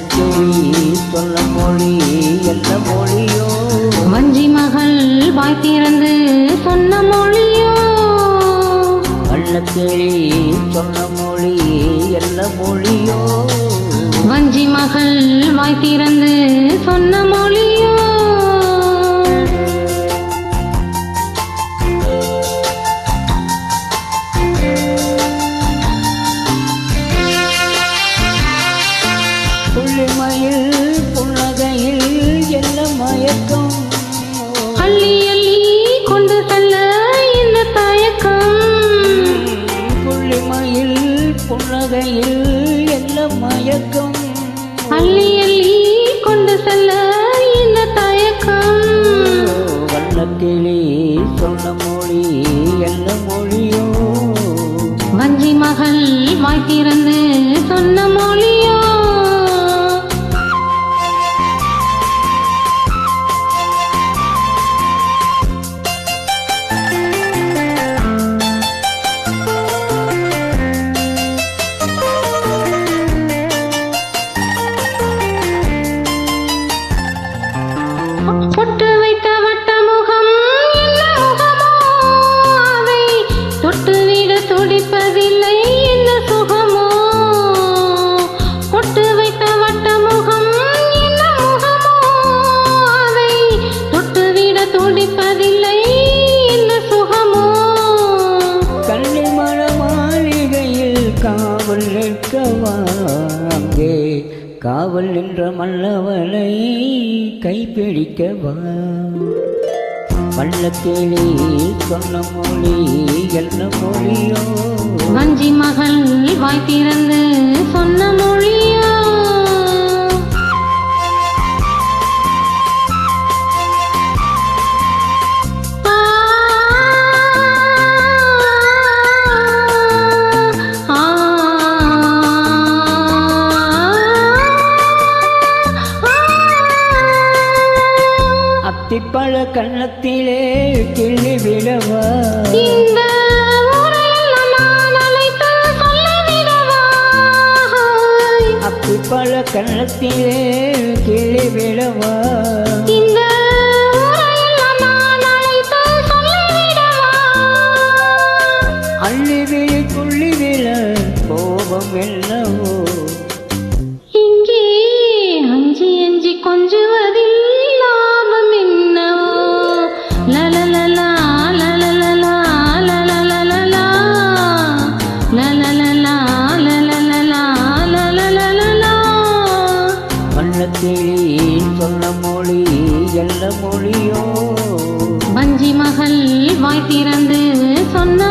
வல்லக்கிளி சொல்ல மொழி என்ன மொழியோ வஞ்சி மகள் வாய் திறந்து சொன்ன மொழியோ வல்லக்கிளி சொன்ன மொழி என்ன மொழியோ வஞ்சி மகள் வாய் திறந்து சொன்ன மொழி மயக்கம். அள்ளி அள்ளி கொண்டு செல்ல இந்த தயக்கம். புள்ளிமயில் புன்னகையில் என்ன மயக்கம். அள்ளி அள்ளி கொண்டு செல்ல இந்த தயக்கம். வல்லக்கிளி சொன்ன மொழி என்ன மொழியோ? வஞ்சி மகள் வாய் திறந்து சொன்ன மொழியோ பொட்டு வைத்த வட்ட முகம் என்ன முகமோ தொட்டுவிட துடிப்பதில்லை காவல் நின்ற மல்லவனை கைப்பிடிக்கவா? வல்லக்கிளி சொன்ன மொழி என்ன மொழியோ வஞ்சி மகள் வாய் திறந்து சொன்ன ஆ. அத்திப்பழ கன்னத்திலே கிள்ளி விடவா? அத்திப்பழ கன்னத்திலே கிள்ளி விடவா? அள்ளி விழி துள்ளி விழ கோபம் என்னவோ சொன்ன மொழி என்ன மொழியோ? வஞ்சி மகள் வாய் திறந்து சொன்ன